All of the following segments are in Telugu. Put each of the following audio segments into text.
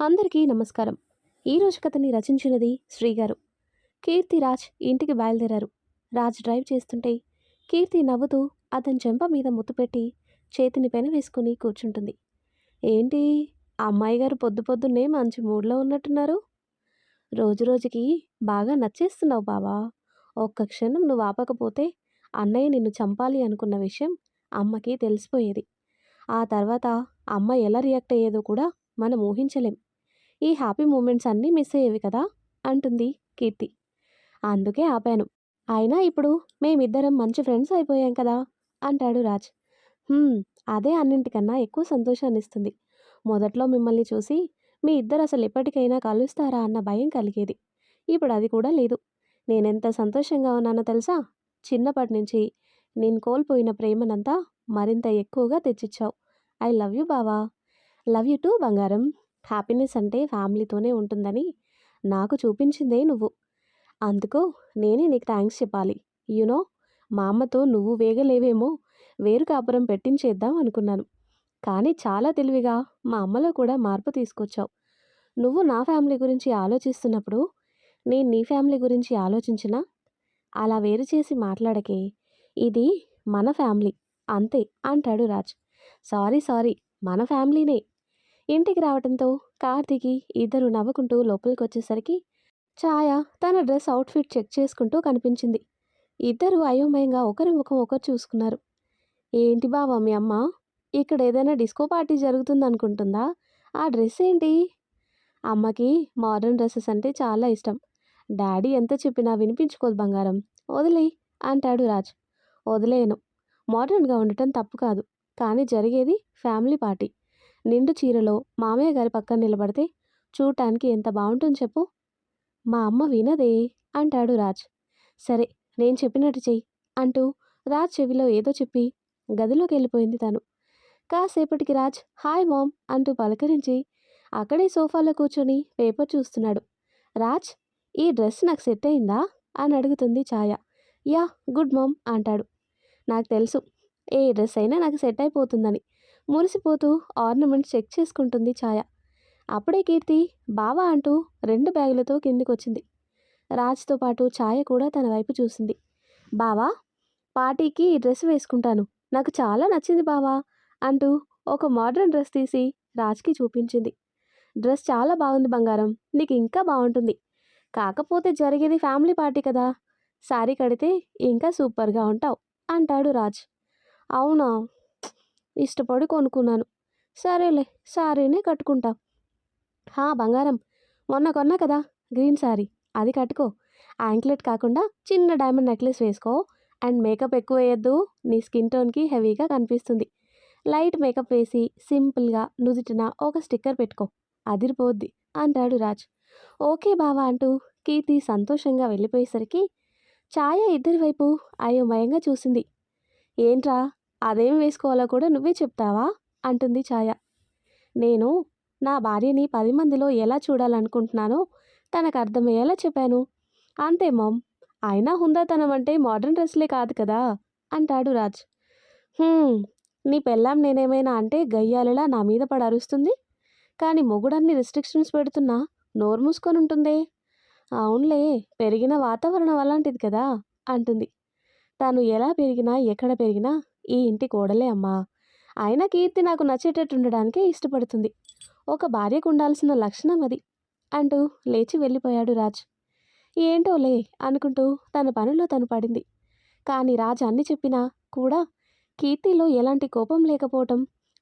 అందరికీ నమస్కారం. ఈరోజు కథని రచించినది శ్రీగారు. కీర్తి రాజ్ ఇంటికి బయలుదేరారు. రాజ్ డ్రైవ్ చేస్తుంటే కీర్తి నవ్వుతూ అతని చెంప మీద ముద్దు పెట్టి చేతిని పెన వేసుకుని కూర్చుంటుంది. ఏంటి? అమ్మాయి గారు పొద్దు పొద్దున్నే మంచి మూడ్లో ఉన్నట్టున్నారు. రోజు రోజుకి బాగా నచ్చేస్తున్నావు బావా. ఒక్క క్షణం నువ్వు ఆపకపోతే అన్నయ్య నిన్ను చంపాలి అనుకున్న విషయం అమ్మకి తెలిసిపోయేది. ఆ తర్వాత అమ్మ ఎలా రియాక్ట్ అయ్యేదో కూడా మనం ఊహించలేం. ఈ హ్యాపీ మూమెంట్స్ అన్నీ మిస్ అయ్యేవి కదా? అంటుంది కీర్తి. అందుకే ఆపాను. అయినా ఇప్పుడు మేమిద్దరం మంచి ఫ్రెండ్స్ అయిపోయాం కదా? అంటాడు రాజ్. అదే అన్నింటికన్నా ఎక్కువ సంతోషాన్ని ఇస్తుంది మొదట్లో మిమ్మల్ని చూసి మీ ఇద్దరు అసలు ఎప్పటికైనా కలుస్తారా అన్న భయం కలిగేది. ఇప్పుడు అది కూడా లేదు. నేనెంత సంతోషంగా ఉన్నానో తెలుసా? చిన్నప్పటి నుంచి నేను కోల్పోయిన ప్రేమనంతా మరింత ఎక్కువగా తెచ్చిచ్చావు. ఐ లవ్ యూ బావా. లవ్ యూ టు బంగారం. హ్యాపీనెస్ అంటే ఫ్యామిలీతోనే ఉంటుందని నాకు చూపించిందే నువ్వు. అందుకు నేనే నీకు థ్యాంక్స్ చెప్పాలి. యూనో మా అమ్మతో నువ్వు వేగలేవేమో వేరు కాపురం పెట్టించేద్దాం అనుకున్నాను. కానీ చాలా తెలివిగా మా అమ్మలో కూడా మార్పు తీసుకొచ్చావు. నువ్వు నా ఫ్యామిలీ గురించి ఆలోచిస్తున్నప్పుడు నేను నీ ఫ్యామిలీ గురించి ఆలోచించినా అలా వేరు చేసి మాట్లాడకే ఇది మన ఫ్యామిలీ అంతే అంటాడు రాజ్. సారీ సారీ మన ఫ్యామిలీనే ఇంటికి రావడంతో కార్తీకి ఇద్దరు నవ్వుకుంటూ లోపలికి వచ్చేసరికి ఛాయ తన డ్రెస్ అవుట్ఫిట్ చెక్ చేసుకుంటూ కనిపించింది. ఇద్దరు అయోమయంగా ఒకరి ముఖం ఒకరు చూసుకున్నారు. ఏంటి బావా మీ అమ్మ? ఇక్కడ ఏదైనా డిస్కో పార్టీ జరుగుతుందనుకుంటుందా? ఆ డ్రెస్ ఏంటి? అమ్మకి మోడర్న్ డ్రెస్సెస్ అంటే చాలా ఇష్టం. డాడీ ఎంత చెప్పినా వినిపించుకోదు బంగారం. వదిలే అంటాడు రాజ్. వదిలేను మోడర్న్గా ఉండటం తప్పు కాదు. కానీ జరిగేది ఫ్యామిలీ పార్టీ. నిండు చీరలో మామయ్య గారి పక్కన నిలబడితే చూడటానికి ఎంత బాగుంటుంది చెప్పు. మా అమ్మ వినదే అంటాడు రాజ్. సరే నేను చెప్పినట్టు చెయ్యి అంటూ రాజ్ చెవిలో ఏదో చెప్పి గదిలోకి వెళ్ళిపోయింది తను. కాసేపటికి రాజ్ హాయ్ మామ్ అంటూ పలకరించి అక్కడే సోఫాలో కూర్చొని పేపర్ చూస్తున్నాడు. రాజ్ ఈ డ్రెస్ నాకు సెట్ అయిందా? అని అడుగుతుంది ఛాయ. యా గుడ్ మామ్ అంటాడు. నాకు తెలుసు ఏ డ్రెస్ అయినా నాకు సెట్ అయిపోతుందని. మురిసిపోతూ ఆర్నమెంట్స్ చెక్ చేసుకుంటుంది ఛాయ. అప్పుడే కీర్తి బావా అంటూ రెండు బ్యాగులతో కిందికి వచ్చింది రాజ్తో పాటు ఛాయ కూడా తన వైపు చూసింది. బావా పార్టీకి ఈ డ్రెస్ వేసుకుంటాను. నాకు చాలా నచ్చింది బావా అంటూ ఒక మోడర్న్ డ్రెస్ తీసి రాజ్కి చూపించింది. డ్రెస్ చాలా బాగుంది బంగారం నీకు ఇంకా బాగుంటుంది. కాకపోతే జరిగేది ఫ్యామిలీ పార్టీ కదా శారీ కడితే ఇంకా సూపర్గా ఉంటావు అంటాడు రాజ్. అవునా? ఇష్టపడి కొనుక్కున్నాను. సరేలే సారీనే కట్టుకుంటా. హా బంగారం. మొన్న కొన్నా కదా గ్రీన్ సారీ. అది కట్టుకో. యాంక్లెట్ కాకుండా చిన్న డైమండ్ నెక్లెస్ వేసుకో. అండ్ మేకప్ ఎక్కువ వేయద్దు. నీ స్కిన్ టోన్కి హెవీగా కనిపిస్తుంది. లైట్ మేకప్ వేసి సింపుల్గా నుదుటిన ఒక స్టిక్కర్ పెట్టుకో. అదిరిపోద్ది అంటాడు రాజ్. ఓకే బావా అంటూ కీర్తి సంతోషంగా వెళ్ళిపోయేసరికి ఛాయ ఇద్దరి వైపు అయోమయంగా చూసింది. ఏంట్రా అదేం వేసుకోవాలో కూడా నువ్వే చెప్తావా? అంటుంది ఛాయ. నేను నా భార్యని పది మందిలో ఎలా చూడాలనుకుంటున్నానో తనకు అర్థమయ్యేలా చెప్పాను. అంతే మామ్. అయినా హుందాతనం అంటే మోడర్న్ డ్రెస్లే కాదు కదా? అంటాడు రాజ్. నీ పెళ్ళాం నేనేమైనా అంటే గయ్యాలిలా నా మీద పడి అరుస్తుంది? కానీ మొగుడన్ని రిస్ట్రిక్షన్స్ పెడుతున్నా నోరు మూసుకొని ఉంటుందే? అవునులే పెరిగిన వాతావరణం అలాంటిది కదా? అంటుంది. తను ఎలా పెరిగినా ఎక్కడ పెరిగినా ఈ ఇంటి కోడలే అమ్మా. ఆయన కీర్తి నాకు నచ్చేటట్టు ఉండడానికే ఇష్టపడుతుంది. ఒక భార్యకు ఉండాల్సిన లక్షణం అది. అంటూ లేచి వెళ్ళిపోయాడు రాజ్. ఏంటోలే అనుకుంటూ తన పనిలో తను పడింది. కానీ రాజ్ అన్ని చెప్పినా కూడా కీర్తిలో ఎలాంటి కోపం లేకపోవటం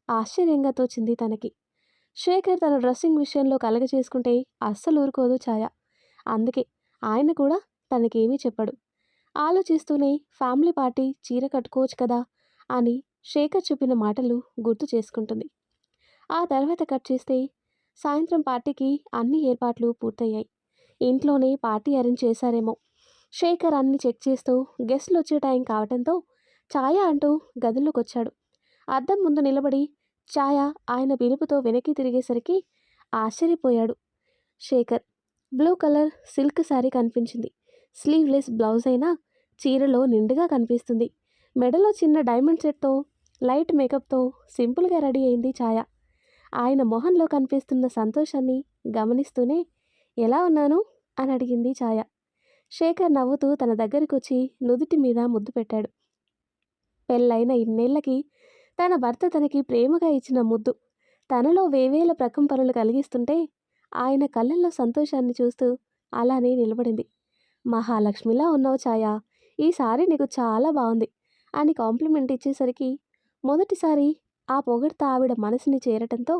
ఆశ్చర్యంగా తోచింది తనకి. శేఖర్ తన డ్రెస్సింగ్ విషయంలో కలగజేసుకుంటే అస్సలు ఊరుకోదు ఛాయ. అందుకే ఆయన కూడా తనకేమీ చెప్పడు. ఆలోచిస్తూనే ఫ్యామిలీ పార్టీ చీర కట్టుకోవచ్చు కదా అని శేఖర్ చెప్పిన మాటలు గుర్తు చేసుకుంటుంది. ఆ తర్వాత కట్ చేస్తే సాయంత్రం పార్టీకి అన్ని ఏర్పాట్లు పూర్తయ్యాయి. ఇంట్లోనే పార్టీ అరేంజ్ చేశారేమో. శేఖర్ అన్ని చెక్ చేస్తూ గెస్ట్లు వచ్చే టైం కావడంతో ఛాయ అంటూ గదిలోకి వచ్చాడు అద్దం ముందు నిలబడి ఛాయ ఆయన పిలుపుతో వెనక్కి తిరిగేసరికి ఆశ్చర్యపోయాడు Shekhar. Blue colour silk sari కనిపించింది. స్లీవ్లెస్ బ్లౌజ్ అయినా చీరలో నిండుగా కనిపిస్తుంది. మెడలో చిన్న డైమండ్ సెట్తో లైట్ మేకప్తో సింపుల్గా రెడీ అయింది ఛాయ. ఆయన మొహంలో కనిపిస్తున్న సంతోషాన్ని గమనిస్తూనే ఎలా ఉన్నాను? అని అడిగింది ఛాయ. శేఖర్ నవ్వుతూ తన దగ్గరికి వచ్చి నుదుటి మీద ముద్దు పెట్టాడు. పెళ్ళైన ఇన్నేళ్ళకి తన భర్త తనకి ప్రేమగా ఇచ్చిన ముద్దు. తనలో వేవేల ప్రకంపనలు కలిగిస్తుంటే ఆయన కళ్ళల్లో సంతోషాన్ని చూస్తూ అలానే నిలబడింది. మహాలక్ష్మిలా ఉన్నావు ఛాయ. ఈసారి నీకు చాలా బాగుంది. అని కాంప్లిమెంట్ ఇచ్చేసరికి మొదటిసారి ఆ పొగడ్త ఆవిడ మనసుని చేరటంతో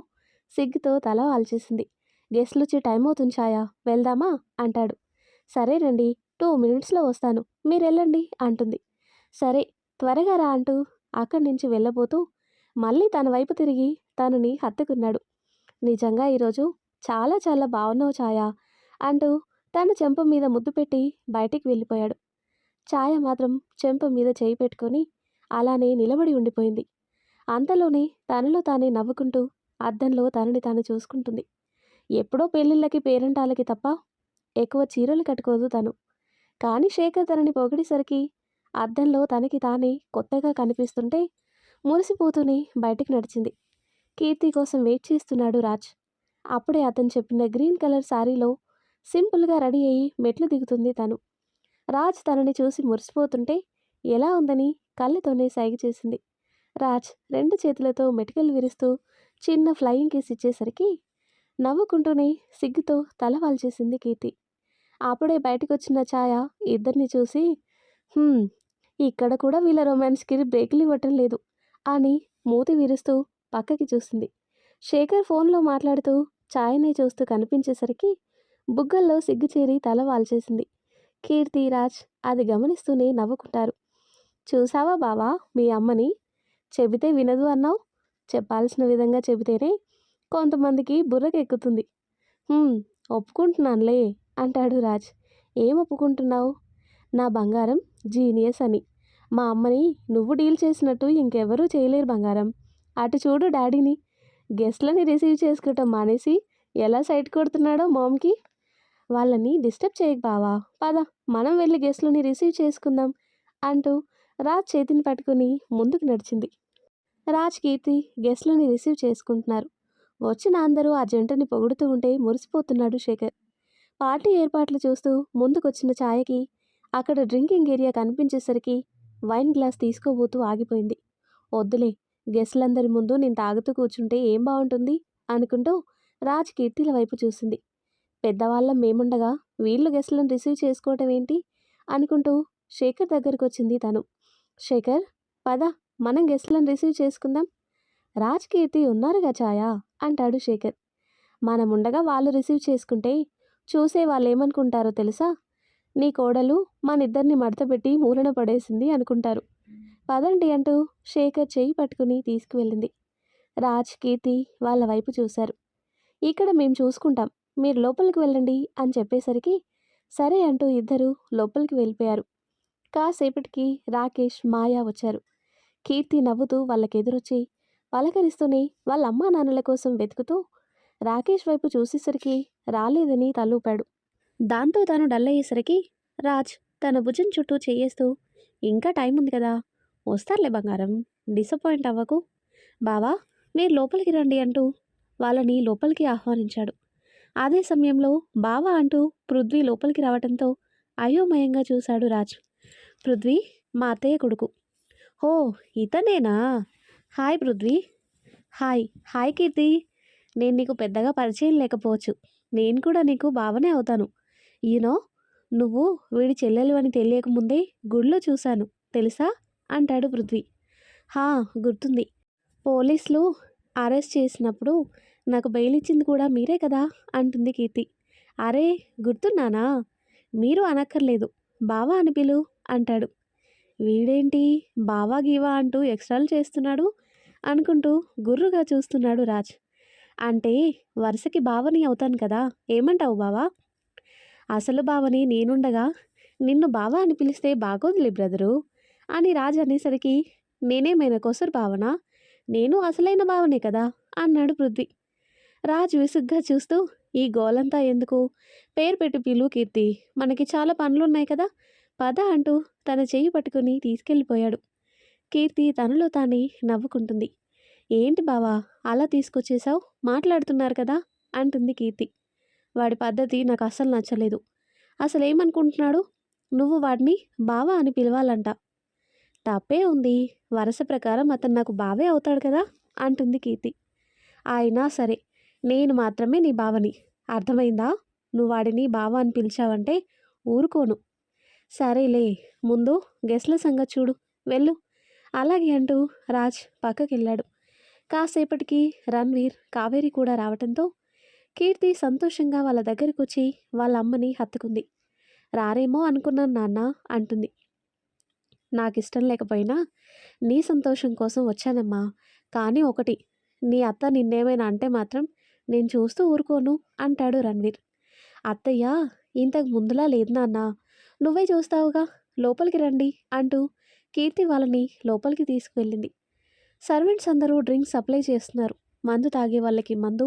సిగ్గుతో తల ఆల్చేసింది. గెస్ట్లు వచ్చి టైం అవుతుంది ఛాయా? వెళ్దామా? అంటాడు. సరేనండి టూ మినిట్స్లో వస్తాను. మీరు వెళ్ళండి అంటుంది. సరే త్వరగా రా అంటూ అక్కడి నుంచి వెళ్ళబోతూ మళ్ళీ తన వైపు తిరిగి తనని హత్తుకున్నాడు. నిజంగా ఈరోజు చాలా చాలా బాగున్నావు ఛాయా అంటూ తన చెంప మీద ముద్దు పెట్టి బయటికి వెళ్ళిపోయాడు. ఛాయ మాత్రం చెంప మీద చేయి పెట్టుకొని అలానే నిలబడి ఉండిపోయింది. అంతలోనే తనలో తానే నవ్వుకుంటూ అద్దంలో తనని తాను చూసుకుంటుంది. ఎప్పుడో పెళ్ళిళ్ళకి పేరంటాలకి తప్ప ఎక్కువ చీరలు కట్టుకోదు తను. కానీ శేఖర్ తనని పొగిడేసరికి అద్దంలో తనకి తానే కొత్తగా కనిపిస్తుంటే మురిసిపోతూనే బయటికి నడిచింది. కీర్తి కోసం వెయిట్ చేస్తున్నాడు రాజ్. అప్పుడే అతను చెప్పిన గ్రీన్ కలర్ శారీలో సింపుల్గా రెడీ అయ్యి మెట్లు దిగుతుంది తను. రాజ్ తనని చూసి మురిసిపోతుంటే ఎలా ఉందని? కళ్ళతోనే సైగ చేసింది. రాజ్ రెండు చేతులతో మెటికలు విరుస్తూ చిన్న ఫ్లయింగ్ కేస్ ఇచ్చేసరికి నవ్వుకుంటూనే సిగ్గుతో తల వాల్చేసింది కీర్తి. అప్పుడే బయటకు వచ్చిన ఛాయ ఇద్దరిని చూసి ఇక్కడ కూడా వీళ్ళ రొమాన్స్కి బ్రేకులు ఇవ్వటం లేదు అని మూతి విరుస్తూ పక్కకి చూసింది. శేఖర్ ఫోన్లో మాట్లాడుతూ ఛాయనే చూస్తూ కనిపించేసరికి బుగ్గల్లో సిగ్గు చేరి తల వాల్చేసింది కీర్తి రాజ్ అది గమనిస్తూనే నవ్వుకుంటారు. చూసావా బావా మీ అమ్మని? చెబితే వినదు అన్నావు? చెప్పాల్సిన విధంగా చెబితేనే కొంతమందికి బుర్రకెక్కుతుంది. ఒప్పుకుంటున్నానులే అంటాడు రాజ్. ఏం ఒప్పుకుంటున్నావు? నా బంగారం జీనియస్ అని. మా అమ్మని నువ్వు డీల్ చేసినట్టు ఇంకెవరూ చేయలేరు బంగారం. అటు చూడు డాడీని. గెస్ట్లని రిసీవ్ చేసుకోవటం మానేసి ఎలా సైట్ కొడుతున్నాడో మామ్కి? వాళ్ళని డిస్టర్బ్ చేయకు బావా. పద మనం వెళ్ళి గెస్ట్లని రిసీవ్ చేసుకుందాం అంటూ రాజ్ చేతిని పట్టుకుని ముందుకు నడిచింది. రాజ్ కీర్తి గెస్ట్లని రిసీవ్ చేసుకుంటున్నారు. వచ్చిన అందరూ ఆ జంటని పొగుడుతూ ఉంటే మురిసిపోతున్నాడు శేఖర్. పార్టీ ఏర్పాట్లు చూస్తూ ముందుకొచ్చిన ఛాయకి అక్కడ డ్రింకింగ్ ఏరియా కనిపించేసరికి వైన్ గ్లాస్ తీసుకోబోతూ ఆగిపోయింది. వద్దులే గెస్ట్లందరి ముందు నేను తాగుతూ కూర్చుంటే ఏం బాగుంటుంది అనుకుంటూ రాజ్ కీర్తిల వైపు చూసింది. పెద్దవాళ్ళం మేముండగా వీళ్ళు గెస్ట్లను రిసీవ్ చేసుకోవటం ఏంటి? అనుకుంటూ శేఖర్ దగ్గరికి వచ్చింది తను. శేఖర్ పద మనం గెస్ట్లను రిసీవ్ చేసుకుందాం. రాజ్కీర్తి ఉన్నారుగా ఛాయా? అంటాడు శేఖర్. మనముండగా వాళ్ళు రిసీవ్ చేసుకుంటే చూసే వాళ్ళు ఏమనుకుంటారో తెలుసా? నీ కోడలు మనిద్దరిని మడతపెట్టి మూలన పడేసింది అనుకుంటారు. పదండి అంటూ శేఖర్ చేయి పట్టుకుని తీసుకువెళ్ళింది. రాజ్ కీర్తి వాళ్ళ వైపు చూశారు. ఇక్కడ మేము చూసుకుంటాం. మీరు లోపలికి వెళ్ళండి అని చెప్పేసరికి సరే అంటూ ఇద్దరు లోపలికి వెళ్ళిపోయారు. కాసేపటికి రాకేష్ మాయా వచ్చారు. కీర్తి నవ్వుతూ వాళ్ళకెదురొచ్చి పలకరిస్తూనే వాళ్ళ అమ్మా నాన్నల కోసం వెతుకుతూ రాకేష్ వైపు చూసేసరికి రాలేదని తలూపాడు. దాంతో తాను డల్ అయ్యేసరికి రాజ్ తన భుజం చుట్టూ చేయేస్తూ ఇంకా టైం ఉంది కదా వస్తారులే బంగారం డిసప్పాయింట్ అవ్వకు. బావా మీరు లోపలికి రండి అంటూ వాళ్ళని లోపలికి ఆహ్వానించాడు. అదే సమయంలో బావ అంటూ పృథ్వీ లోపలికి రావటంతో అయోమయంగా చూశాడు రాజ్. పృథ్వీ మా అత్తయ్య కొడుకు. ఓ ఇతనేనా? Hi Prithvi. Hi hi Keerthi. నేను నీకు పెద్దగా పరిచయం లేకపోవచ్చు. నేను కూడా నీకు బావనే అవుతాను. ఈనో నువ్వు వీడి చెల్లెలు అని తెలియకముందే గుడిలో చూశాను తెలుసా? అంటాడు పృథ్వీ. హా గుర్తుంది. పోలీసులు అరెస్ట్ చేసినప్పుడు నాకు బెయిల్ ఇచ్చింది కూడా మీరే కదా అంటుంది కీర్తి. అరే గుర్తున్నానా? మీరు అనక్కర్లేదు. బావా అని పిలు అంటాడు. వీడేంటి? బావా గీవా అంటూ ఎక్స్ట్రాలు చేస్తున్నాడు? అనుకుంటూ గుర్రుగా చూస్తున్నాడు రాజ్. అంటే వరుసకి బావని అవుతాను కదా? ఏమంటావు బావా? అసలు బావని నేనుండగా నిన్ను బావా అని పిలిస్తే బాగోదులే బ్రదరు అని రాజ్ అనేసరికి నేనేమైనా కోసరు బావనా? నేను అసలైన బావనే కదా అన్నాడు పృథ్వీ. రాజ్ విసుగ్గా చూస్తూ ఈ గోలంతా ఎందుకు? పేరు పెట్టి పిలు కీర్తి మనకి చాలా పనులున్నాయి కదా పద అంటూ తన చెయ్యి పట్టుకుని తీసుకెళ్ళిపోయాడు. కీర్తి తనలో తానే నవ్వుకుంటుంది. ఏంటి బావా అలా తీసుకొచ్చేసావు మాట్లాడుతున్నారు కదా అంటుంది కీర్తి. వాడి పద్ధతి నాకు అస్సలు నచ్చలేదు. అసలు ఏమనుకుంటున్నాడు నువ్వు వాడిని బావా అని పిలవాలంట. తప్పే ఉంది. వరుస ప్రకారం అతను నాకు బావే అవుతాడు కదా? అంటుంది కీర్తి. అయినా సరే నేను మాత్రమే నీ బావని. అర్థమైందా? నువ్వు వాడిని బావ అని పిలిచావంటే ఊరుకోను. సరేలే ముందు గెస్ల సంగతి చూడు. వెళ్ళు. అలాగే అంటూ రాజ్ పక్కకెళ్ళాడు. కాసేపటికి రణ్వీర్ కావేరి కూడా రావటంతో కీర్తి సంతోషంగా వాళ్ళ దగ్గరికి వచ్చి వాళ్ళ అమ్మని హత్తుకుంది. రారేమో అనుకున్నాను నాన్న అంటుంది. నాకు ఇష్టం లేకపోయినా నీ సంతోషం కోసం వచ్చానమ్మా. కానీ ఒకటి నీ అత్త నిన్నేమైనా అంటే మాత్రం నేను చూస్తూ ఊరుకోను అంటాడు రణ్వీర్. అత్తయ్య ఇంతకు ముందులా లేదు నాన్న. నువ్వే చూస్తావుగా లోపలికి రండి అంటూ కీర్తి వాళ్ళని లోపలికి తీసుకువెళ్ళింది. సర్వెంట్స్ అందరూ డ్రింక్స్ సప్లై చేస్తున్నారు. మందు తాగే వాళ్ళకి మందు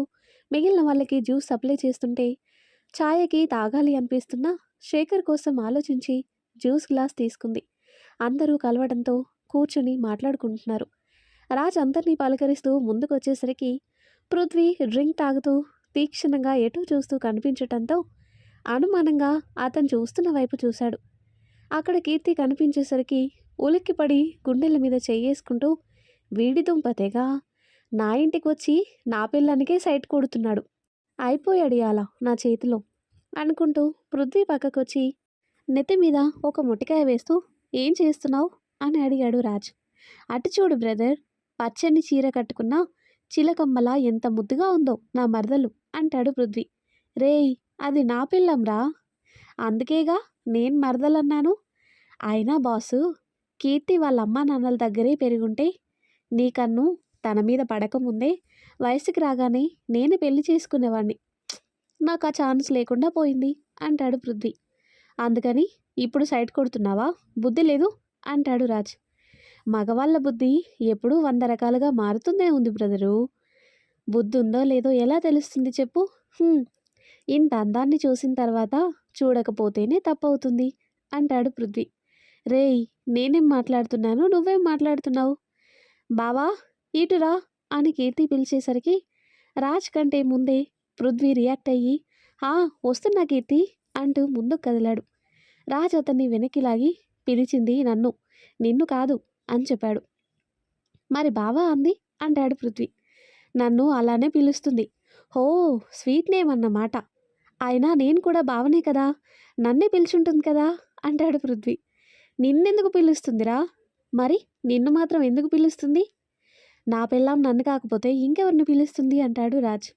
మిగిలిన వాళ్ళకి జ్యూస్ సప్లై చేస్తుంటే ఛాయకి తాగాలి అనిపిస్తున్నా శేఖర్ కోసం ఆలోచించి జ్యూస్ గ్లాస్ తీసుకుంది. అందరూ కలవడంతో కూర్చుని మాట్లాడుకుంటున్నారు. రాజ్ అందరినీ పలకరిస్తూ ముందుకొచ్చేసరికి పృథ్వీ డ్రింక్ తాగుతూ తీక్షణంగా ఎటూ చూస్తూ కనిపించటంతో అనుమానంగా అతను చూస్తున్న వైపు చూశాడు. అక్కడ కీర్తి కనిపించేసరికి ఉలిక్కిపడి గుండెల మీద చెయ్యేసుకుంటూ వీడి దుంపతేగా నా ఇంటికి వచ్చి నా పిల్లనికే సైట్ కొడుతున్నాడు. అయిపోయాడు అలా నా చేతిలో అనుకుంటూ పృథ్వీ పక్కకొచ్చి నెత్తి మీద ఒక ముటికాయ వేస్తూ ఏం చేస్తున్నావు? అని అడిగాడు రాజ్. అటు చూడు బ్రదర్ పచ్చని చీర కట్టుకున్న చిలకమ్మలా ఎంత ముద్దుగా ఉందో నా మరదలు అంటాడు పృథ్వీ. రేయ్ అది నా పిల్లంరా. అందుకేగా నేను మరదలన్నాను. అయినా బాసు కీర్తి వాళ్ళ అమ్మ నాన్నల దగ్గరే పెరుగుంటే నీ కన్ను తన మీద పడకముందే వయసుకి రాగానే నేను పెళ్ళి చేసుకునేవాడిని నాకు ఆ ఛాన్స్ లేకుండా పోయింది అంటాడు పృథ్వీ. అందుకని ఇప్పుడు సైడ్ కొడుతున్నావా? బుద్ధి లేదు అంటాడు రాజ్. మగవాళ్ళ బుద్ధి ఎప్పుడూ వంద రకాలుగా మారుతుందే ఉంది బ్రదరు. బుద్ధి ఉందో లేదో ఎలా తెలుస్తుంది చెప్పు? ఇంత అందాన్ని చూసిన తర్వాత చూడకపోతేనే తప్పవుతుంది అంటాడు పృథ్వీ. రేయ్ నేనేం మాట్లాడుతున్నాను? నువ్వేం మాట్లాడుతున్నావు? బావా ఇటురా అని కీర్తి పిలిచేసరికి రాజ్ కంటే ముందే పృథ్వీ రియాక్ట్ అయ్యి ఆ వస్తున్నా కీర్తి అంటూ ముందుకు కదిలాడు. రాజ్ అతన్ని వెనక్కి లాగి పిలిచింది నన్ను. నిన్ను కాదు అని చెప్పాడు. మరి బావా అంది అంటాడు పృథ్వీ. నన్ను అలానే పిలుస్తుంది. హో స్వీట్ నేమ్ అన్నమాట. అయినా నేను కూడా బావనే కదా. నన్నే పిలుచుంటుంది కదా అంటాడు పృథ్వీ. నిన్నెందుకు పిలుస్తుందిరా? మరి నిన్ను మాత్రం ఎందుకు పిలుస్తుంది? నా పిల్లం నన్ను కాకపోతే ఇంకెవరిని పిలుస్తుంది అంటాడు రాజ్.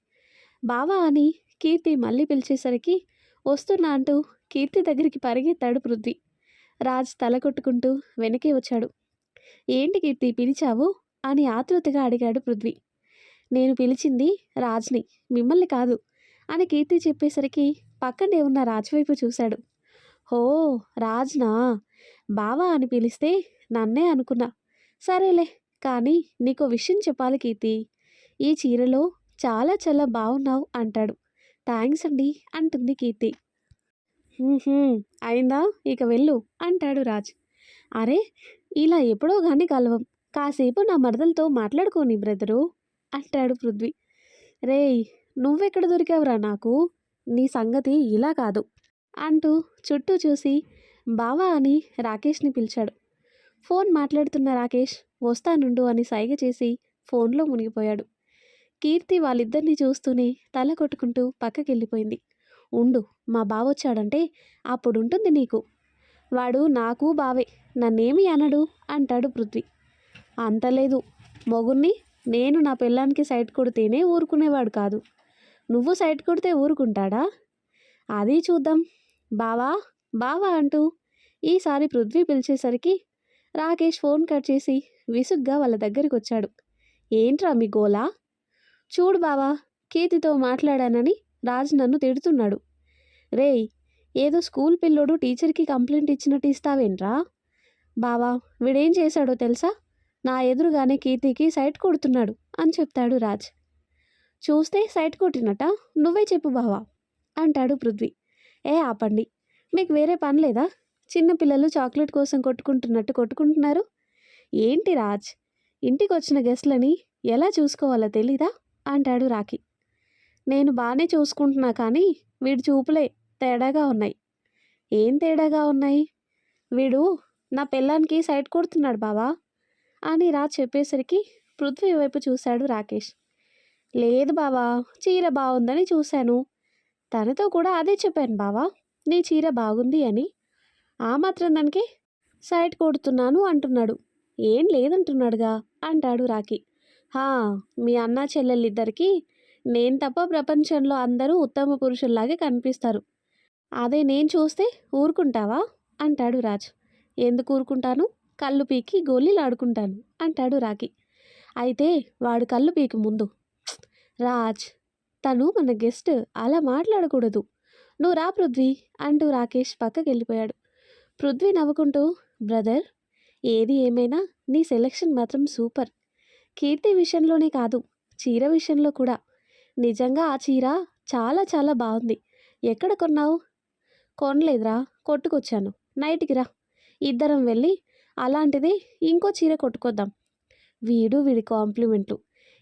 బావా అని కీర్తి మళ్ళీ పిలిచేసరికి వస్తున్నా అంటూ కీర్తి దగ్గరికి పరిగెత్తాడు పృథ్వీ. రాజ్ తల కొట్టుకుంటూ వెనకే వచ్చాడు. ఏంటి కీర్తి పిలిచావు? అని ఆతృతగా అడిగాడు పృథ్వీ. నేను పిలిచింది రాజ్ని మిమ్మల్ని కాదు అని కీర్తి చెప్పేసరికి పక్కనే ఉన్న రాజ్ వైపు చూశాడు. హో రాజ్నా? బావా అని పిలిస్తే నన్నే అనుకున్నా. సరేలే కానీ నీకు విషయం చెప్పాలి కీర్తి. ఈ చీరలో చాలా చాలా బాగున్నావు అంటాడు. థ్యాంక్స్ అండి అంటుంది కీర్తి. అయిందా? ఇక వెళ్ళు అంటాడు రాజ్. అరే ఇలా ఎప్పుడో కానీ కలవం. కాసేపు నా మరదలతో మాట్లాడుకోని బ్రదరు అంటాడు పృథ్వీ. రేయ్ నువ్వెక్కడ దొరికావురా నాకు? నీ సంగతి ఇలా కాదు అంటూ చుట్టూ చూసి బావా అని రాకేష్ని పిలిచాడు. ఫోన్ మాట్లాడుతున్న రాకేష్ వస్తానుండు అని సైగ చేసి ఫోన్లో మునిగిపోయాడు. కీర్తి వాళ్ళిద్దరిని చూస్తూనే తల కొట్టుకుంటూ పక్కకెళ్ళిపోయింది. ఉండు మా బావొచ్చాడంటే అప్పుడుంటుంది నీకు. వాడు నాకు బావే నన్నేమి అనడు అంటాడు పృథ్వీ. అంతలేదు మొగుణ్ణి నేను నా పిల్లానికి సైట్ కొడితేనే ఊరుకునేవాడు కాదు. నువ్వు సైట్ కొడితే ఊరుకుంటాడా? అది చూద్దాం. బావా బావా అంటూ ఈసారి పృథ్వీ పిలిచేసరికి రాకేష్ ఫోన్ కట్ చేసి విసుగ్గా వాళ్ళ దగ్గరికి వచ్చాడు ఏంట్రా మీ గోలా? చూడు బావా కీర్తితో మాట్లాడానని రాజ్ నన్ను తిడుతున్నాడు. రేయ్ ఏదో స్కూల్ పిల్లోడు టీచర్కి కంప్లైంట్ ఇచ్చినట్టు ఇస్తావేంట్రా? బావా వీడేం చేశాడో తెలుసా? నా ఎదురుగానే కీర్తికి సైట్ కొడుతున్నాడు అని చెప్తాడు రాజ్. చూస్తే సైట్ కొట్టినట? నువ్వే చెప్పు బావా అంటాడు పృథ్వీ. ఏ ఆపండి. మీకు వేరే పని లేదా? చిన్నపిల్లలు చాక్లెట్ కోసం కొట్టుకుంటున్నట్టు కొట్టుకుంటున్నారు? ఏంటి రాజ్? ఇంటికి వచ్చిన గెస్ట్లని ఎలా చూసుకోవాలో తెలీదా? అంటాడు రాఖీ. నేను బాగానే చూసుకుంటున్నా కానీ వీడి చూపులే తేడాగా ఉన్నాయి. ఏం తేడాగా ఉన్నాయి? వీడు నా పిల్లానికి సైడ్ కొడుతున్నాడు బావా అని రా చెప్పేసరికి పృథ్వీ వైపు చూశాడు రాకేష్. లేదు బావా చీర బాగుందని చూశాను. తనతో కూడా అదే చెప్పాను బావా నీ చీర బాగుంది అని. ఆ మాత్రం దానికి సైడ్ కొడుతున్నాను అంటున్నాడు. ఏం లేదంటున్నాడుగా అంటాడు రాఖీ. హా మీ అన్న చెల్లెళ్ళిద్దరికీ నేను తప్ప ప్రపంచంలో అందరూ ఉత్తమ పురుషుల్లాగే కనిపిస్తారు. అదే నేను చూస్తే ఊరుకుంటావా? అంటాడు రాజ్. ఎందుకు ఊరుకుంటాను? కళ్ళు పీకి గోళీలు ఆడుకుంటాను అంటాడు రాఖీ. అయితే వాడు కళ్ళు పీకి ముందు. రాజ్ తను మన గెస్ట్ అలా మాట్లాడకూడదు. నువ్వు రా పృథ్వీ అంటూ రాకేష్ పక్కకి వెళ్ళిపోయాడు. పృథ్వీ నవ్వుకుంటూ బ్రదర్ ఏది ఏమైనా నీ సెలెక్షన్ మాత్రం సూపర్. కీర్తి విషయంలోనే కాదు చీర విషయంలో కూడా. నిజంగా ఆ చీర చాలా చాలా బాగుంది. ఎక్కడ కొన్నావు? కొనలేదురా కొట్టుకొచ్చాను. నైట్కి రా. ఇద్దరం వెళ్ళి అలాంటిది ఇంకో చీర కొట్టుకొద్దాం. వీడు వీడి కాంప్లిమెంట్లు.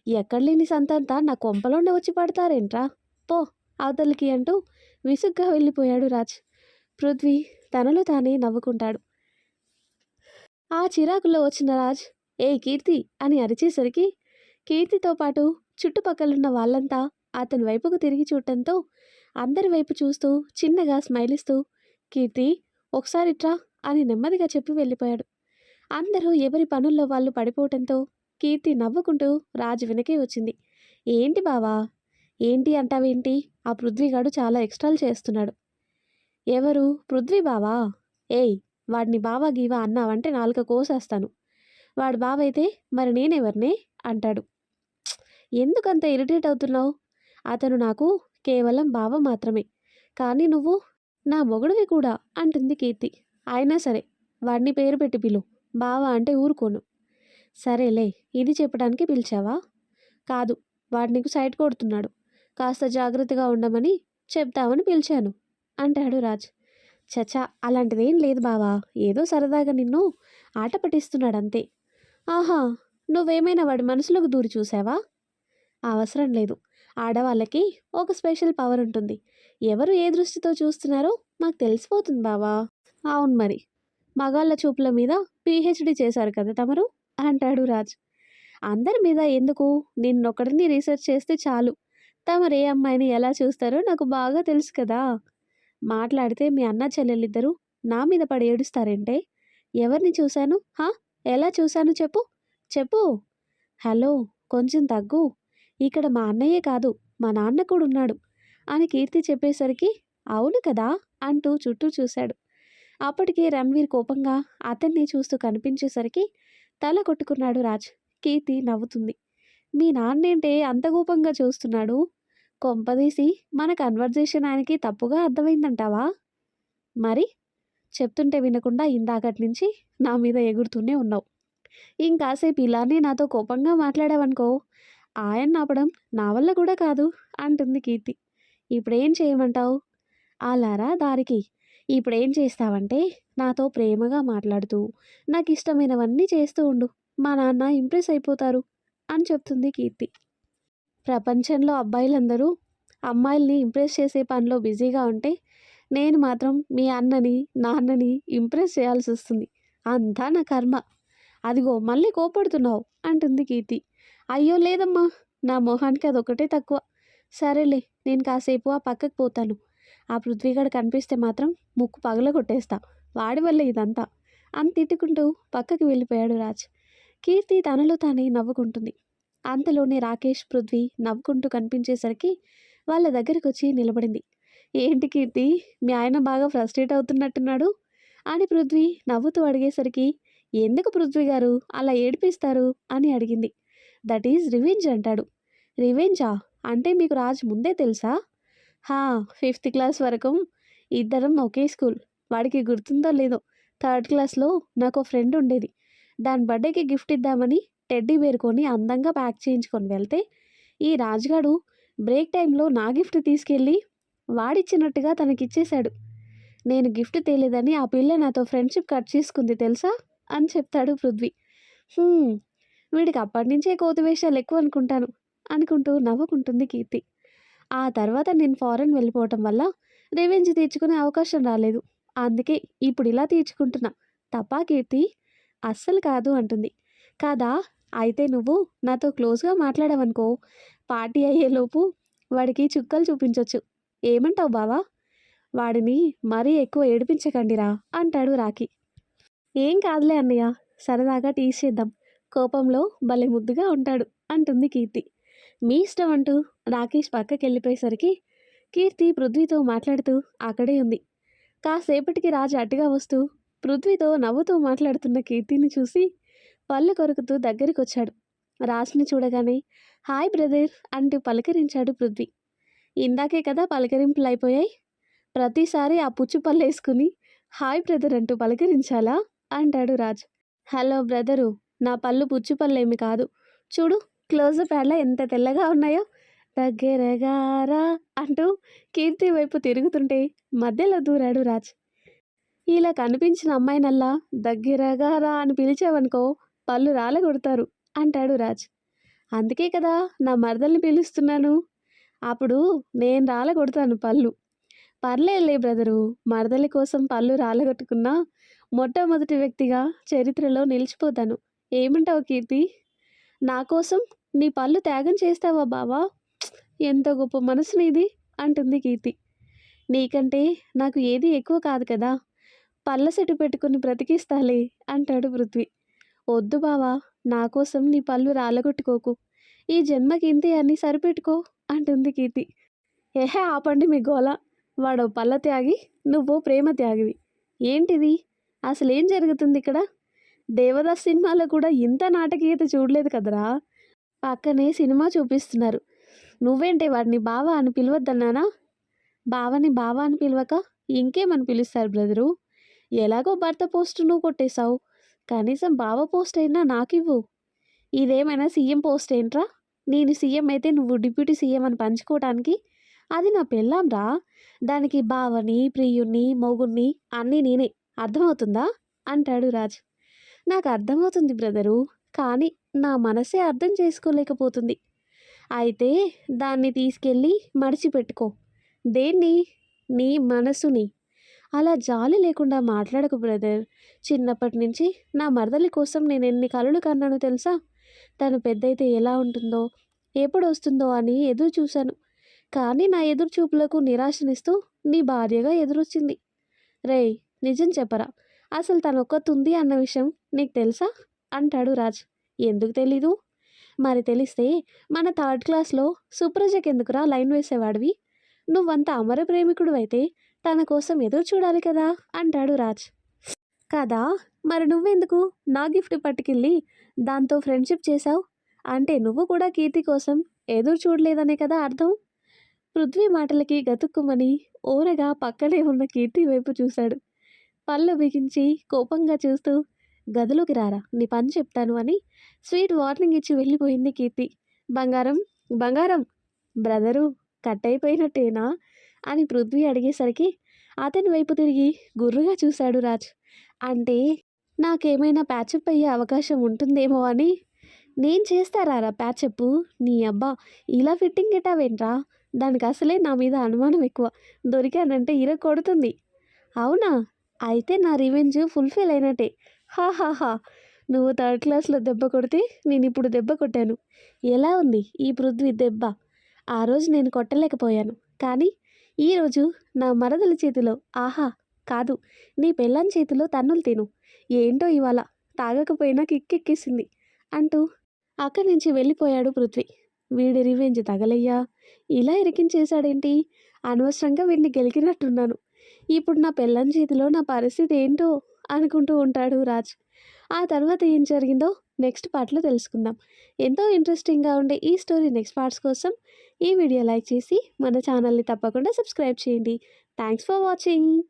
ఎక్కడ లేని సంతంతా నా కొంపలోనే వచ్చి పడతారేంట్రా? పో అవతలికి అంటూ విసుగ్గా వెళ్ళిపోయాడు రాజ్. పృథ్వీ తనలో తానే నవ్వుకుంటాడు. ఆ చిరాకులో వచ్చిన రాజ్ ఏ కీర్తి అని అరిచేసరికి కీర్తితో పాటు చుట్టుపక్కలున్న వాళ్ళంతా అతని వైపుకు తిరిగి చూడటంతో అందరి వైపు చూస్తూ చిన్నగా స్మైల్ ఇస్తూ కీర్తి ఒకసారి ట్రా అని నెమ్మదిగా చెప్పి వెళ్ళిపోయాడు. అందరూ ఎవరి పనుల్లో వాళ్ళు పడిపోవటంతో కీర్తి నవ్వుకుంటూ రాజు వెనకే వచ్చింది. ఏంటి బావా? ఏంటి అంటావేంటి? ఆ పృథ్వీగాడు చాలా ఎక్స్ట్రాలు చేస్తున్నాడు. ఎవరు? పృథ్వీ బావా? ఏయ్ వాడిని బావా గీవా అన్నావంటే నాలుక కోసేస్తాను. వాడు బావైతే మరి నేనెవరినే? అంటాడు. ఎందుకంత ఇరిటేట్ అవుతున్నావు? అతను నాకు కేవలం బావ మాత్రమే. కానీ నువ్వు నా మొగుడివి కూడా అంటుంది కీర్తి. అయినా సరే వాడిని పేరు పెట్టి పిలు. బావ అంటే ఊరుకోను. సరేలే ఇది చెప్పడానికి పిలిచావా? కాదు వాడు నీకు సైట్ కొడుతున్నాడు. కాస్త జాగ్రత్తగా ఉండమని చెప్తామని పిలిచాను అంటాడు రాజ్. చచా అలాంటిదేం లేదు బావా. ఏదో సరదాగా నిన్ను ఆట పట్టిస్తున్నాడంతే. ఆహా నువ్వేమైనా వాడి మనసులోకి దూరి చూసావా? అవసరం లేదు. ఆడవాళ్ళకి ఒక స్పెషల్ పవర్ ఉంటుంది. ఎవరు ఏ దృష్టితో చూస్తున్నారో మాకు తెలిసిపోతుంది బావా. అవును మరి. మగాళ్ళ చూపుల మీద పిహెచ్డి చేశారు కదా తమరు? అంటాడు రాజ్. అందరి మీద ఎందుకు? నిన్నొక్కడిని రీసెర్చ్ చేస్తే చాలు. తమరు ఏ అమ్మాయిని ఎలా చూస్తారో నాకు బాగా తెలుసు కదా. మాట్లాడితే మీ అన్న చెల్లెలిద్దరూ నా మీద పడి ఏడుస్తారంటే? ఎవరిని చూశాను? హా? ఎలా చూశాను చెప్పు? చెప్పు. హలో కొంచెం తగ్గు. ఇక్కడ మా అన్నయ్యే కాదు మా నాన్న కూడా ఉన్నాడు అని కీర్తి చెప్పేసరికి అవును కదా? అంటూ చుట్టూ చూశాడు. అప్పటికే రణ్వీర్ కోపంగా అతన్ని చూస్తూ కనిపించేసరికి తల కొట్టుకున్నాడు రాజ్. కీర్తి నవ్వుతుంది. మీ నాన్నేంటే అంత కోపంగా చూస్తున్నాడు? కొంపదీసి మన కన్వర్జేషన్ ఆయనకి తప్పుగా అర్థమైందంటావా? మరి? చెప్తుంటే వినకుండా ఇందాకటి నుంచి నా మీద ఎగురుతూనే ఉన్నావు. ఇంకాసేపు ఇలానే నాతో కోపంగా మాట్లాడావనుకో ఆయన ఆపడం నా వల్ల కూడా కాదు అంటుంది కీర్తి. ఇప్పుడేం చేయమంటావు? అలారా దారికి. ఇప్పుడేం చేస్తావంటే నాతో ప్రేమగా మాట్లాడుతూ నాకు ఇష్టమైనవన్నీ చేస్తూ ఉండు. మా నాన్న ఇంప్రెస్ అయిపోతారు అని చెప్తుంది కీర్తి. ప్రపంచంలో అబ్బాయిలందరూ అమ్మాయిల్ని ఇంప్రెస్ చేసే పనిలో బిజీగా ఉంటే నేను మాత్రం మీ అన్నని నాన్నని ఇంప్రెస్ చేయాల్సి వస్తుంది అంతా నా కర్మ. అదిగో మళ్ళీ కోపడుతున్నావు అంటుంది కీర్తి. అయ్యో లేదమ్మా. నా మొహానికి అదొకటే తక్కువ. సరేలే నేను కాసేపు ఆ పక్కకు పోతాను. ఆ పృథ్వీగడ కనిపిస్తే మాత్రం ముక్కు పగల కొట్టేస్తా వాడి వల్ల ఇదంతా. అని తిట్టుకుంటూ పక్కకి వెళ్ళిపోయాడు రాజ్. కీర్తి తనలో తానే నవ్వుకుంటుంది. అంతలోనే రాకేష్ పృథ్వీ నవ్వుకుంటూ కనిపించేసరికి వాళ్ళ దగ్గరికి వచ్చి నిలబడింది. ఏంటి కీర్తి మీ ఆయన బాగా ఫ్రస్ట్రేట్ అవుతున్నట్టున్నాడు? అని పృథ్వీ నవ్వుతూ అడిగేసరికి ఎందుకు పృథ్వీ గారు అలా ఏడిపిస్తారు? అని అడిగింది. దట్ ఈజ్ రివెంజ్ అంటాడు. రివెంజా? అంటే మీకు రాజ్ ముందే తెలుసా? హా ఫిఫ్త్ క్లాస్ వరకు ఇద్దరం ఒకే స్కూల్. వాడికి గుర్తుందో లేదో. థర్డ్ క్లాస్లో నాకు ఫ్రెండ్ ఉండేది. దాని బర్త్డేకి గిఫ్ట్ ఇద్దామని టెడ్డీ పేరుకొని అందంగా ప్యాక్ చేయించుకొని వెళ్తే ఈ రాజుగాడు బ్రేక్ టైంలో నా గిఫ్ట్ తీసుకెళ్ళి వాడిచ్చినట్టుగా తనకిచ్చేశాడు. నేను గిఫ్ట్ తేలేదని ఆ పిల్ల నాతో ఫ్రెండ్షిప్ కట్ చేసుకుంది తెలుసా? అని చెప్తాడు పృథ్వీ. వీడికి అప్పటి నుంచే కోతి వేషాలు ఎక్కువ అనుకుంటాను అనుకుంటూ నవ్వుకుంటుంది కీర్తి. ఆ తర్వాత నేను ఫారెన్ వెళ్ళిపోవటం వల్ల రివెంజ్ తీర్చుకునే అవకాశం రాలేదు. అందుకే ఇప్పుడు ఇలా తీర్చుకుంటున్నా. తప్పా కీర్తి? అస్సలు కాదు అంటుంది. కాదా? అయితే నువ్వు నాతో క్లోజ్గా మాట్లాడావనుకో పార్టీ అయ్యేలోపు వాడికి చుక్కలు చూపించవచ్చు ఏమంటావు బావా? వాడిని మరీ ఎక్కువ ఏడిపించకండిరా అంటాడు రాఖీ. ఏం కాదులే అన్నయ్య సరదాగా టీస్ చేద్దాం. కోపంలో భలే ముద్దుగా ఉంటాడు అంటుంది కీర్తి. మీ ఇష్టం అంటూ రాకేష్ పక్కకి వెళ్ళిపోయేసరికి కీర్తి పృథ్వీతో మాట్లాడుతూ అక్కడే ఉంది. కాసేపటికి రాజు అటుగా వస్తూ పృథ్వీతో నవ్వుతూ మాట్లాడుతున్న కీర్తిని చూసి పళ్ళు కొరుకుతూ దగ్గరికి వచ్చాడు రాజ్ని చూడగానే హాయ్ బ్రదర్ అంటూ పలకరించాడు పృథ్వీ. ఇందాకే కదా పలకరింపులు అయిపోయాయి ప్రతిసారి ఆ పుచ్చు పళ్ళు వేసుకుని హాయ్ బ్రదర్ అంటూ పలకరించాలా? అంటాడు రాజ్. హలో బ్రదరు నా పళ్ళు పుచ్చి పళ్ళేమి కాదు. చూడు క్లోజప్ యాడ్లో ఎంత తెల్లగా ఉన్నాయో. దగ్గరగారా అంటూ కీర్తి వైపు తిరుగుతుంటే మధ్యలో దూరాడు రాజ్. ఇలా కనిపించిన అమ్మాయినల్లా దగ్గరగారా అని పిలిచావనుకో పళ్ళు రాలగొడతారు అంటాడు రాజ్. అందుకే కదా నా మరదల్ని పిలుస్తున్నాను. అప్పుడు నేను రాలగొడతాను పళ్ళు. పర్లేదులే బ్రదరు మరదలి కోసం పళ్ళు రాలగొట్టుకున్నా మొట్టమొదటి వ్యక్తిగా చరిత్రలో నిలిచిపోతాను. ఏమంటావు కీర్తి? నా కోసం నీ పళ్ళు త్యాగం చేస్తావా బావా? ఎంత గొప్ప మనసు నీది అంటుంది కీర్తి. నీకంటే నాకు ఏది ఎక్కువ కాదు కదా. పళ్ళ సెట్టు పెట్టుకుని బ్రతికిస్తాలే అంటాడు పృథ్వీ. వద్దు బావా నా కోసం నీ పళ్ళు రాలగొట్టుకోకు. ఈ జన్మకి ఇంతే అని సరిపెట్టుకో అంటుంది కీర్తి. ఏహే ఆపండి మీ గోల. వాడు పళ్ళ త్యాగి నువ్వో ప్రేమ త్యాగివి. ఏంటిది? అసలేం జరుగుతుంది ఇక్కడ? దేవదాస్ సినిమాలో కూడా ఇంత నాటకీయత చూడలేదు కదరా? పక్కనే సినిమా చూపిస్తున్నారు. నువ్వేంటే వాడిని బావ అని పిలవద్దన్నానా బావని బావ అని పిలవక ఇంకేమని పిలుస్తారు బ్రదరు? ఎలాగో భర్త పోస్ట్ నువ్వు కొట్టేశావు. కనీసం బావ పోస్ట్ అయినా నాకివ్వు. ఇదేమైనా సీఎం పోస్ట్ ఏంట్రా? నేను సీఎం అయితే నువ్వు డిప్యూటీ సీఎం అని పంచుకోవడానికి అది నా పెళ్ళాంరా. దానికి బావని ప్రియుణ్ణి మొగుణ్ణి అన్నీ నేనే. అర్థమవుతుందా? అంటాడు రాజు. నాకు అర్థమవుతుంది బ్రదరు కానీ నా మనసే అర్థం చేసుకోలేకపోతుంది. అయితే దాన్ని తీసుకెళ్ళి మడిచిపెట్టుకో. దేన్ని? నీ మనసుని. అలా జాలి లేకుండా మాట్లాడకు బ్రదర్. చిన్నప్పటి నుంచి నా మరదలి కోసం నేను ఎన్ని కలలు కన్నానో తెలుసా? తను పెద్దయితే ఎలా ఉంటుందో ఎప్పుడు వస్తుందో అని ఎదురు చూశాను. కానీ నా ఎదురు చూపులకు నిరాశనిస్తూ నీ భార్యగా ఎదురొచ్చింది. రేయ్ నిజం చెప్పరా? అసలు తను ఒక్కతుంది అన్న విషయం నీకు తెలుసా? అంటాడు రాజ్. ఎందుకు తెలీదు? మరి తెలిస్తే మన థర్డ్ క్లాస్లో సుప్రజకి ఎందుకురా లైన్ వేసేవాడివి? నువ్వంత అమర ప్రేమికుడు అయితే తన కోసం ఎదురు చూడాలి కదా? అంటాడు రాజ్. కదా? మరి నువ్వెందుకు నా గిఫ్ట్ పట్టుకెళ్ళి దాంతో ఫ్రెండ్షిప్ చేశావు? అంటే నువ్వు కూడా కీర్తి కోసం ఎదురు చూడలేదనే కదా అర్థం? పృథ్వీ మాటలకి గతుక్కుమని ఓరగా పక్కనే ఉన్న కీర్తి వైపు చూశాడు. పళ్ళు బిగించి కోపంగా చూస్తూ గదిలోకి రారా నీ పని చెప్తాను అని స్వీట్ వార్నింగ్ ఇచ్చి వెళ్ళిపోయింది కీర్తి. బంగారం బంగారం బ్రదరు కట్ అయిపోయినట్టేనా అని పృథ్వీ అడిగేసరికి అతని వైపు తిరిగి గుర్రుగా చూశాడు రాజ్. అంటే నాకేమైనా ప్యాచప్ అయ్యే అవకాశం ఉంటుందేమో అని. నేను చేస్తారా ప్యాచప్ నీ అబ్బా ఇలా ఫిట్టింగ్ ఎటావేంట్రా దానికి అసలే నా మీద అనుమానం ఎక్కువ. దొరికానంటే ఇర కొడుతుంది. అవునా? అయితే నా రివెంజ్ ఫుల్ఫిల్ అయినట్టే. హా హా హా. నువ్వు థర్డ్ క్లాస్లో దెబ్బ కొడితే నేను ఇప్పుడు దెబ్బ కొట్టాను. ఎలా ఉంది ఈ పృథ్వీ దెబ్బ? ఆ రోజు నేను కొట్టలేకపోయాను. కానీ ఈరోజు నా మరదల చేతిలో ఆహా కాదు. నీ పెళ్ళాం చేతిలో తన్నులు తిను. ఏంటో ఇవాళ? తాగకపోయినా కిక్కెక్కేసింది అంటూ అక్కడి నుంచి వెళ్ళిపోయాడు పృథ్వీ. వీడి రివెంజ్ తగలయ్యా? ఇలా ఇరికించేశాడేంటి? అనవసరంగా వీడిని గెలికినట్టున్నాను. ఇప్పుడు నా పెళ్ళాం చేతిలో నా పరిస్థితి ఏంటో అనుకుంటూ ఉంటాడు రాజ్. ఆ తర్వాత ఏం జరిగిందో నెక్స్ట్ పార్ట్లో తెలుసుకుందాం. ఎంతో ఇంట్రెస్టింగ్గా ఉండే ఈ స్టోరీ నెక్స్ట్ పార్ట్స్ కోసం ఈ వీడియో లైక్ చేసి మన ఛానల్ని తప్పకుండా సబ్స్క్రైబ్ చేయండి. Thanks for watching.